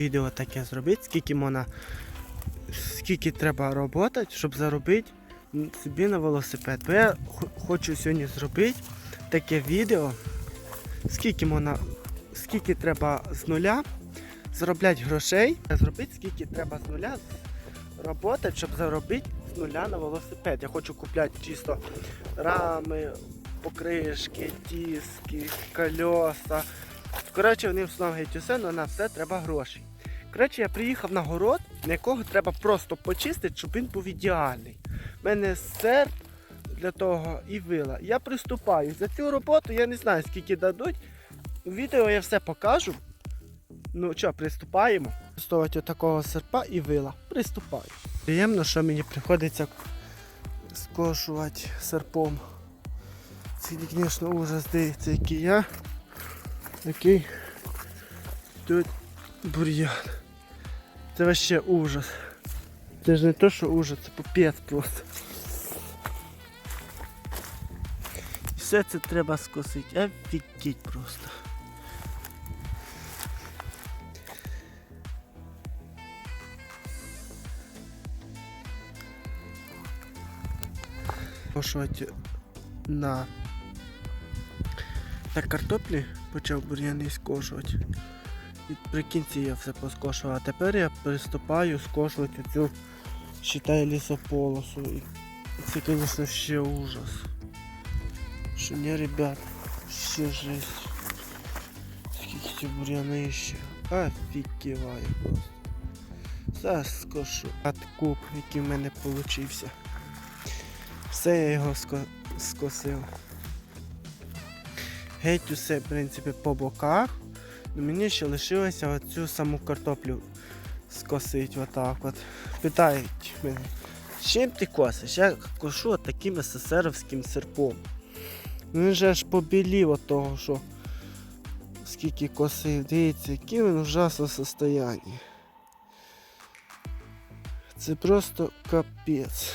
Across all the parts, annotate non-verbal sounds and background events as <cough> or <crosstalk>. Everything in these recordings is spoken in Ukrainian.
Відео таке зробити, скільки можна, скільки треба роботи, щоб заробити собі на велосипед. Бо я хочу сьогодні зробити таке відео, скільки можна, скільки треба з нуля заробляти грошей, зробити, скільки треба з нуля роботи, щоб заробити з нуля на велосипед. Я хочу купляти чисто рами, покришки, диски, колеса. Коротше, вони встановлюють усе, але на все треба гроші. Коротше, я приїхав на город, на якого треба просто почистити, щоб він був ідеальний. У мене серп для того і вила. Я приступаю. За цю роботу я не знаю, скільки дадуть. У відео я все покажу. Ну що, приступаємо. Використовувати такого серпа і вила. Приступаю. Приємно, що мені приходиться скошувати серпом. Це, звісно, ужас дивиться, який я. Який тут бур'ян. Це вообще ужас. Це ж не то, що ужас, це попець просто. Все це треба скосити, офігеть просто. Пошувати на на картоплі почав бур'яни скошувати. І при я все поскошував. А тепер я приступаю скошувати цю считай лісополосу. І це, звісно, ще ужас. Що не, ребят, ще жесть. Скільки ці бур'яни ще. Офігіваю просто. Зараз скошу. Куб, який в мене получився. Все я його ска- скосив. Геть усе, в принципі, по боках. Ну, мені ще лишилося оцю саму картоплю скосити отак от. Питають мене, чим ти косиш? Я кошу таким СССРовським серпом. Ну, Він же аж побілів от того, що скільки косив. Дивіться, який він в состоянні. Це просто капець.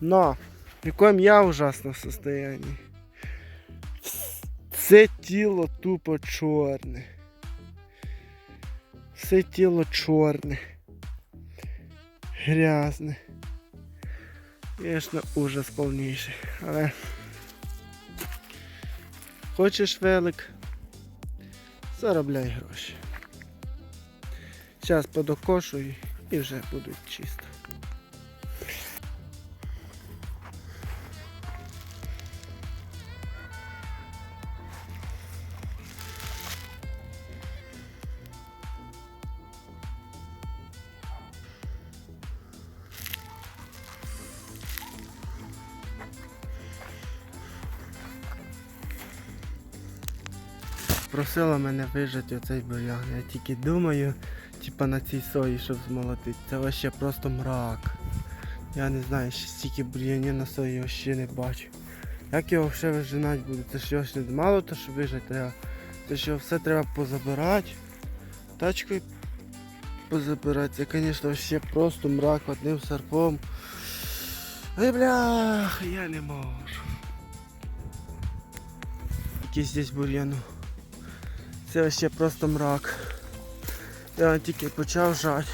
Но, в якому я в ужасному состоянні. Все тіло тупо чорне. Все тіло чорне. Грязне. Звісно, ужас повніший. Але хочеш велик, заробляй гроші. Зараз подокошую і вже будуть чисто. Просила мене вижити оцей бурян. Я тільки думаю, типа на цій сої, щоб змолотити. Це вообще просто мрак. Я не знаю, ще стільки бур'янів на сої ще не бачу. Як його ще вижинати буде? Це ж його не мало то, що вижити треба. Це його все треба позабирати. Тачкою позабирати. Це, звісно, ще просто мрак одним серпом. Ай, блях, я не можу. Який здесь бур'яну. Це вообще просто мрак. Я тільки почав жати,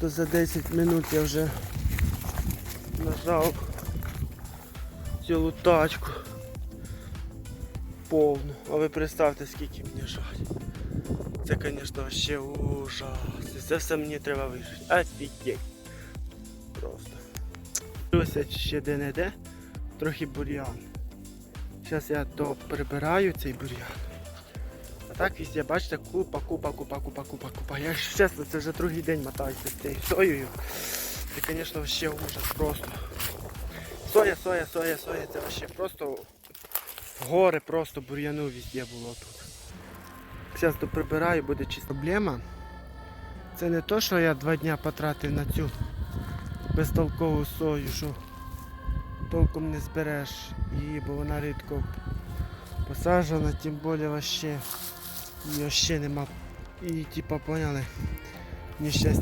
то за 10 минут я вже нажав цілу тачку повну. А ви представте скільки мені жать. Це звісно вообще ужас. Це все мені треба вижити. Офігеть. Просто. Ось ще де-не-де, трохи бур'ян. Зараз я то прибираю цей бур'ян. Так везде, бачите, купа, купа, купа, купа, купа, купа. Я ж чесно, це вже другий день мотаюся з цією соєю. Це, звісно, ще ужас просто. Соя, соя, соя, соя, це вообще просто гори просто бур'яну везде було тут. Зараз доприбираю, буде чиста проблема. Це не то, що я два дня потратив на цю безтолкову сою, що толком не збереш її, бо вона рідко посаджена, тим більше вообще її ще нема. І типа поняли,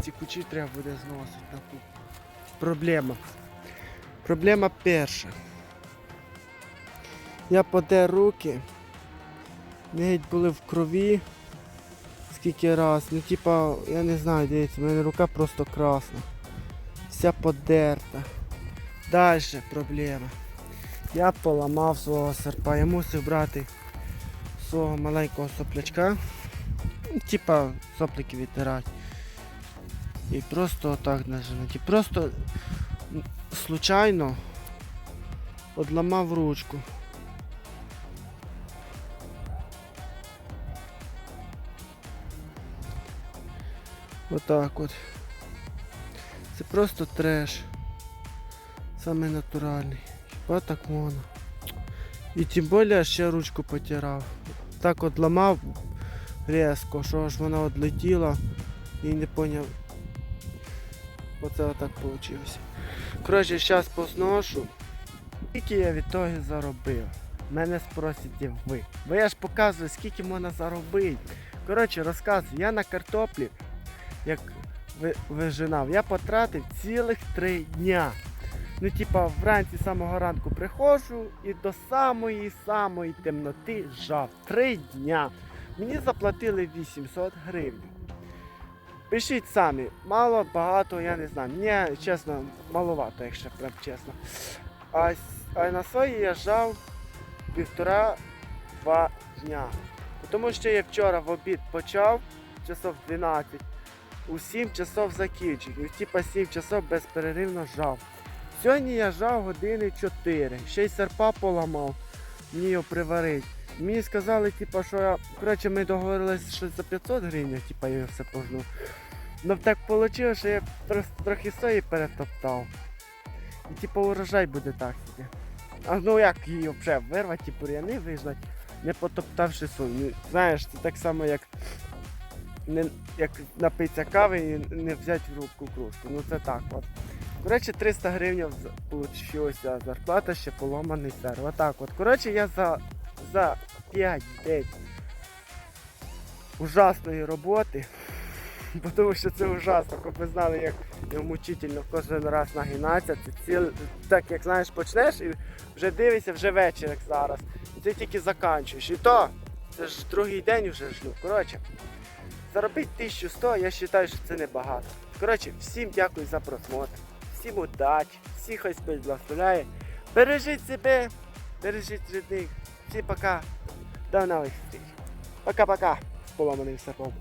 ці кучі треба буде зносити на. Проблема. Проблема перша. Я подер руки, геть були в крові. скільки раз. Ну типа, я не знаю, дивіться, в мене рука просто красна. Вся подерта. Далі проблема. Я поламав свого серпа. Я мусив брати свого маленького соплячка. Типа соплики відтирати. І просто отак нажимати. Просто случайно одламав ручку. Отак от. Це просто треш. Саме натуральний. Хіба так можна. І тим більше ще ручку потирав. Так от ламав різко, що аж вона одлетіла і не поняв. Оце отак вийшло. Коротше, зараз позношу. Скільки я від того заробив? Мене спросите ви. Бо я ж показую, скільки можна заробити. Коротше, розказую, я на картоплі, як ви- вижинав, я потратив цілих три дня. Ну, типа, вранці з самого ранку приходжу і до самої самої темноти жав. Три дня. Мені заплатили 800 гривень. Пишіть самі, мало, багато, я не знаю. Мені, чесно, маловато, якщо прям чесно. А, а на сої я жав півтора-два дня. Тому що я вчора в обід почав, часов 12, у 7 часов закінчив. І типа 7 часов безперервно жав. Сьогодні я жав години 4. Ще й серпа поламав, мені його приварить. Мені сказали, типа, що я. Коротше, ми договорилися, що за 500 гривень, типа, я все пожну. Ну так вийшло, що я трохи, сої перетоптав. І типу урожай буде так собі. А ну як її вже вирвати, ті бур'яни вижнати, не потоптавши сою. Ну, Знаєш, це так само, як не, як напитися кави і не взяти в руку кружку. Ну це так от. Коротше, 300 гривень вийшла зарплата, ще поломаний серв. Отак от. Коротше, я за, за 5 день ужасної роботи. <laughs> Бо Тому що це ужасно, щоб ви знали, як мучительно кожен раз нагинатися. Це ціл... Так як знаєш, почнеш і вже дивишся, вже вечір, як зараз. І ти тільки заканчуєш. І то це ж другий день вже жду. Коротше, заробити 1100, я вважаю, що це небагато. Коротше, всім дякую за просмотр, всім удачі, всіх хай Господь благословляє. Бережіть себе, бережіть рідних. Всім пока. До нових зустріч. Пока-пока. З поломаним серпом.